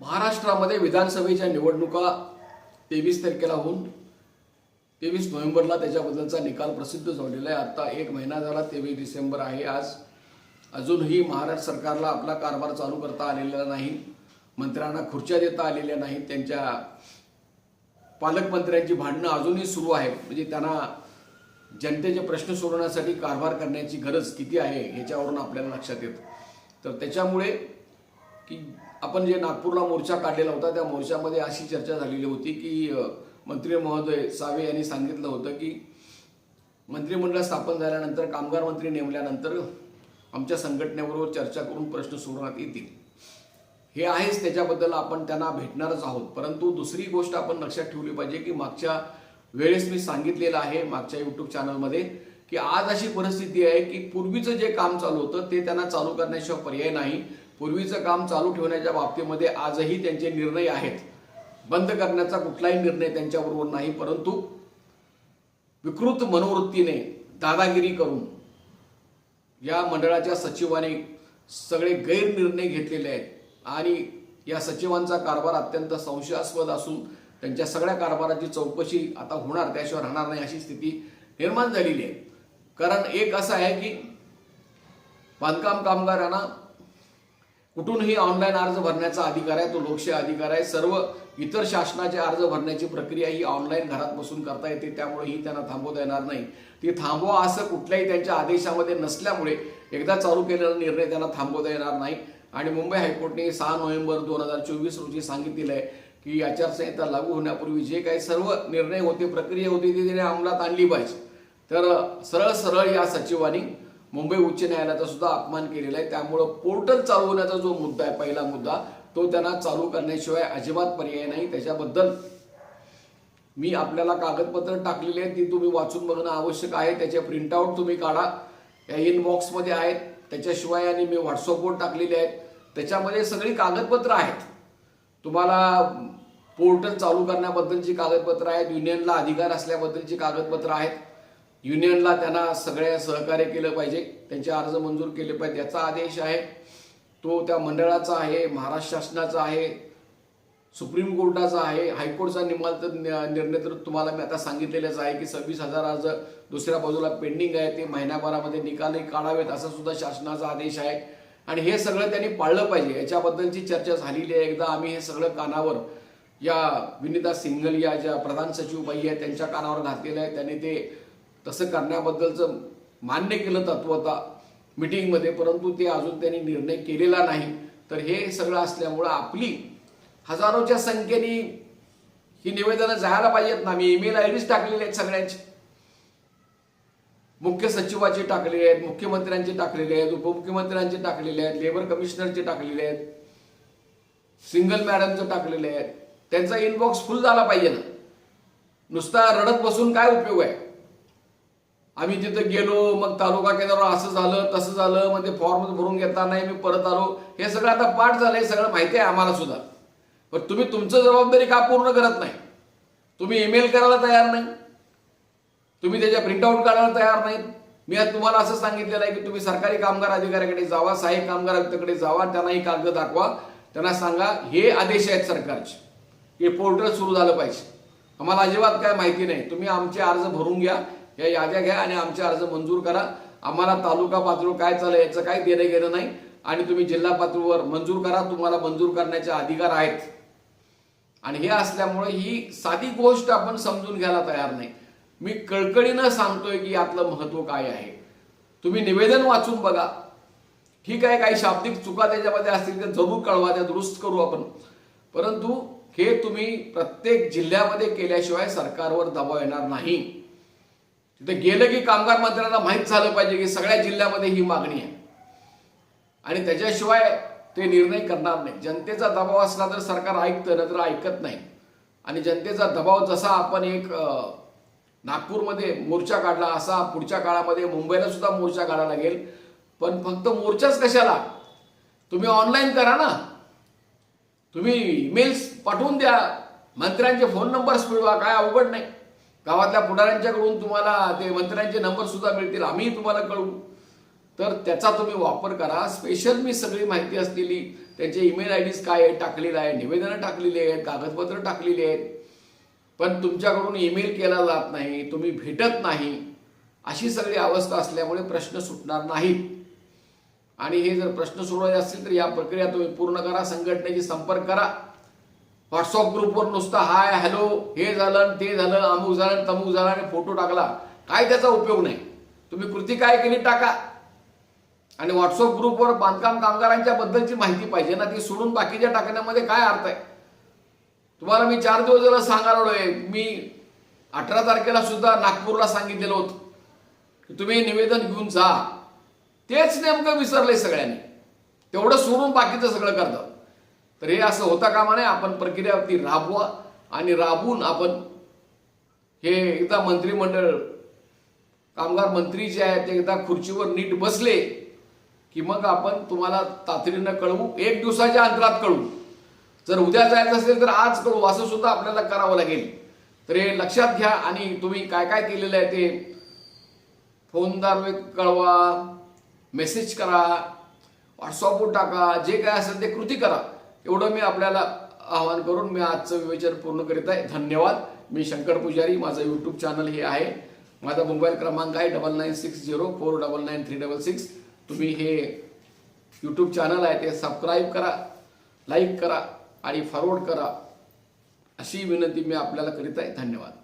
महाराष्ट्रामध्ये विधानसभेच्या निवडणुका तेवीस तारखेला होऊन तेवीस नोव्हेंबरला त्याच्याबद्दलचा निकाल प्रसिद्ध झालेला आहे. आत्ता एक महिना झाला तेवीस डिसेंबर आहे आज. अजूनही महाराष्ट्र सरकारला आपला कारभार चालू करता आलेला नाही. मंत्र्यांना खुर्च्या देता आलेल्या नाहीत. त्यांच्या पालकमंत्र्यांची भांडणं अजूनही सुरू आहेत. म्हणजे त्यांना जनतेचे प्रश्न सोडवण्यासाठी कारभार करण्याची गरज किती आहे ह्याच्यावरून आपल्याला लक्षात येतं. तर त्याच्यामुळे की आपण जे नागपूरला मोर्चा काढलेला होता त्या मोर्चामध्ये अशी चर्चा झालेली होती की मंत्री महोदय सावे यांनी सांगितलं होतं की मंत्रिमंडळ स्थापन झाल्यानंतर कामगार मंत्री नेमल्यानंतर आमच्या संघटनेबरोबर चर्चा करून प्रश्न सोडवण्यात येतील. हे आहेच त्याच्याबद्दल आपण त्यांना भेटणारच आहोत. परंतु दुसरी गोष्ट आपण लक्षात ठेवली पाहिजे की मागच्या वेळेस मी सांगितलेलं आहे मागच्या यूट्यूब चॅनलमध्ये की आज अशी परिस्थिती आहे की पूर्वीचं जे काम चालू होतं ते त्यांना चालू करण्याशिवाय पर्याय नाही. पूर्वीचं काम चालू ठेवण्याच्या बाबतीमध्ये आजही त्यांचे निर्णय आहेत. बंद करण्याचा कुठलाही निर्णय त्यांच्याबरोबर नाही परंतु विकृत मनोवृत्तीने दादागिरी करून या मंडळाच्या सचिवाने सगळे गैरनिर्णय घेतलेले आहेत आणि या सचिवांचा कारभार अत्यंत संशयास्पद असून त्यांच्या सगळ्या कारभाराची चौकशी आता होणार त्याशिवाय राहणार नाही अशी स्थिती निर्माण झालेली आहे. कारण एक असं आहे की बांधकाम कामगारांना कुठूनही ऑनलाईन अर्ज भरण्याचा अधिकार आहे तो लोकशाही अधिकार आहे. सर्व इतर शासनाचे अर्ज भरण्याची प्रक्रिया ही ऑनलाईन घरात बसून करता येते त्यामुळे ही त्यांना थांबवता येणार नाही. ती थांबवा असं कुठल्याही त्यांच्या आदेशामध्ये नसल्यामुळे एकदा चालू केलेला निर्णय त्यांना थांबवता येणार नाही. आणि मुंबई हायकोर्टने सहा नोव्हेंबर दोन हजार चोवीस रोजी सांगितलेलं आहे की आचारसंहिता लागू होण्यापूर्वी जे काही सर्व निर्णय होते प्रक्रिया होती ती तिने अंमलात आणली पाहिजे. तर सरळ सरळ या सचिवांनी मुंबई उच्च न्यायालयाचा सुद्धा अपमान केलेला आहे. त्यामुळं पोर्टल चालू होण्याचा जो मुद्दा आहे पहिला मुद्दा तो त्यांना चालू करण्याशिवाय अजिबात पर्याय नाही. त्याच्याबद्दल मी आपल्याला कागदपत्र टाकलेली आहेत ती तुम्ही वाचून बघणं आवश्यक आहे. त्याचे प्रिंटआउट तुम्ही काढा. या इनबॉक्समध्ये आहेत. त्याच्याशिवाय आणि मी व्हॉट्सअपवर टाकलेले आहेत. त्याच्यामध्ये सगळी कागदपत्रं आहेत. तुम्हाला पोर्टल चालू करण्याबद्दलची कागदपत्रं आहेत. युनियनला अधिकार असल्याबद्दलची कागदपत्रं आहेत. युनियनला त्यांना सगळ्या सहकार्य केलं पाहिजे त्यांचे अर्ज मंजूर केले पाहिजे याचा आदेश आहे. तो त्या मंडळाचा आहे महाराष्ट्र शासनाचा आहे सुप्रीम कोर्टाचा आहे हायकोर्टचा निमाल तर निर्णय तर तुम्हाला मी आता सांगितलेलंच आहे की सव्वीस हजार अर्ज दुसऱ्या बाजूला पेंडिंग आहे ते महिन्याभरामध्ये निकालही काढावेत असा सुद्धा शासनाचा आदेश आहे. आणि हे सगळं त्यांनी पाळलं पाहिजे याच्याबद्दलची चर्चा झालेली आहे. एकदा आम्ही हे सगळं कानावर या विनिता सिंघल या ज्या प्रधान सचिव बाई आहेत त्यांच्या कानावर घातलेलं आहे. त्यांनी ते तसं करण्याबद्दलचं मान्य केलं तत्वता मिटिंगमध्ये परंतु ते अजून त्यांनी निर्णय केलेला नाही. तर हे सगळं असल्यामुळं आपली हजारोच्या संख्येने ही निवेदनं जायला पाहिजेत ना. मी ईमेल आय डीच टाकलेले आहेत सगळ्यांची. मुख्य सचिवाचे टाकलेले आहेत मुख्यमंत्र्यांचे टाकलेले आहेत उपमुख्यमंत्र्यांचे टाकलेले आहेत लेबर कमिशनरचे टाकलेले आहेत सिंगल मॅडमचं टाकलेले आहेत. त्यांचा इनबॉक्स फुल झाला पाहिजे ना. नुसता रडत बसून काय उपयोग आहे? आम्ही तिथं गेलो मग तालुका केंद्रावर असं झालं तसं झालं मग ते फॉर्म भरून घेता नाही मी परत आलो. हे सगळं आता पाठ झालं हे सगळं माहिती आहे आम्हाला सुद्धा. पण तुम्ही तुमचं जबाबदारी का पूर्ण करत नाही? तुम्ही ईमेल करायला तयार नाही. तुम्ही त्याच्या प्रिंटआउट काढायला तयार नाहीत मी आज तुम्हाला असं सांगितलेलं आहे की तुम्ही सरकारी कामगार अधिकाऱ्याकडे जावा सहाय्यक कामगार आयुक्ताकडे जावा त्यांना ही कागद दाखवा. त्यांना सांगा हे आदेश आहेत सरकारचे. हे पोर्टल सुरू झालं पाहिजे. आम्हाला अजिबात काय माहिती नाही. तुम्ही आमचे अर्ज भरून घ्या. या याद्या घ्या आणि आमचे अर्ज मंजूर करा. आम्हाला तालुका पातळीवर काय चाललं याचं काही देणं घेणं नाही. आणि तुम्ही जिल्हा पातळीवर मंजूर करा. तुम्हाला मंजूर करण्याचे अधिकार आहेत. आणि हे असल्यामुळे ही साधी गोष्ट आपण समजून घ्यायला तयार नाही. मी कळकळीनं सांगतोय की यातलं महत्त्व काय आहे. तुम्ही निवेदन वाचून बघा. ठीक आहे काही शाब्दिक चुका त्याच्यामध्ये असतील तर जरूर कळवा त्या दुरुस्त करू आपण. परंतु हे तुम्ही प्रत्येक जिल्ह्यामध्ये केल्याशिवाय सरकारवर दबाव येणार नाही. तिथे गेलं की कामगार मंत्र्यांना माहीत झालं पाहिजे की सगळ्या जिल्ह्यामध्ये ही मागणी आहे. आणि त्याच्याशिवाय ते निर्णय करणार नाही. जनतेचा दबाव असला तर सरकार ऐकतं नंतर ऐकत नाही. आणि जनतेचा दबाव जसा आपण एक नागपूरमध्ये मोर्चा काढला असा पुढच्या काळामध्ये मुंबईला सुद्धा मोर्चा काढावा लागेल. पण फक्त मोर्चाच कशाला? तुम्ही ऑनलाईन करा ना. तुम्ही ईमेल्स पाठवून द्या. मंत्र्यांचे फोन नंबर्स मिळवा काय अवघड नाही. गावातल्या पुढाऱ्यांच्याकडून तुम्हाला ते मंत्र्यांचे नंबर सुद्धा मिळतील आम्ही तुम्हाला कळवू. तर त्याचा तुम्ही वापर करा. स्पेशल मी सगळी माहिती असलेली त्यांचे ईमेल आय डीज काय आहे टाकलेलं आहे निवेदनं टाकलेली आहेत कागदपत्र टाकलेली आहेत. पण तुमच्याकडून ईमेल केला जात नाही तुम्ही भेटत नाही अशी सगळी अवस्था असल्यामुळे प्रश्न सुटणार नाहीत. आणि हे जर प्रश्न सोडवायचे असतील तर या प्रक्रिया तुम्ही पूर्ण करा संघटनेशी संपर्क करा. व्हॉट्सअप ग्रुपवर नुसतं हाय हॅलो हे झालं आणि ते झालं अमुक झालं आणि तमुक झालं आणि फोटो टाकला. काय त्याचा उपयोग नाही. तुम्ही कृती काय केली टाका. आणि व्हॉट्सअप ग्रुपवर बांधकाम कामगारांच्या बद्दलची माहिती पाहिजे ना ती सोडून बाकीच्या टाकण्यामध्ये काय अर्थ आहे? तुम्हाला मी चार दिवस जरा सांगायला मी अठरा तारखेला सुद्धा नागपूरला सांगितलेलं होतं की तुम्ही निवेदन घेऊन जा. तेच नेमकं विसरले सगळ्यांनी. तेवढं सोडून बाकीचं सगळं करतात. तर हे असं होता कामा नये. आपण प्रक्रिया ती राबवा आणि राबवून आपण हे एकदा मंत्रिमंडळ कामगार मंत्री जे आहेत ते एकदा खुर्चीवर नीट बसले की मग आपण तुम्हाला तातडीनं कळवू. एक दिवसाच्या अंतरात कळवू. जर उद्या जायचं असेल तर आज कळवू. असं सुद्धा आपल्याला करावं लागेल. तर हे लक्षात घ्या आणि तुम्ही काय काय केलेलं आहे ते फोनद्वारे कळवा मेसेज करा व्हॉट्सअपवर टाका जे काय असेल ते कृती करा. एवढं मी आपल्याला आवाहन करून मी आजचं विवेचन पूर्ण करीत आहे. धन्यवाद. मी शंकर पुजारी. माझं यूट्यूब चॅनल हे आहे. माझा मोबाईल क्रमांक आहे double nine six zero four double nine three double six तुम्ही हे यूट्यूब चॅनल आहे ते सबस्क्राईब करा लाईक करा आणि फॉरवर्ड करा. अशी विनंती मी आपल्याला करीत आहे. धन्यवाद.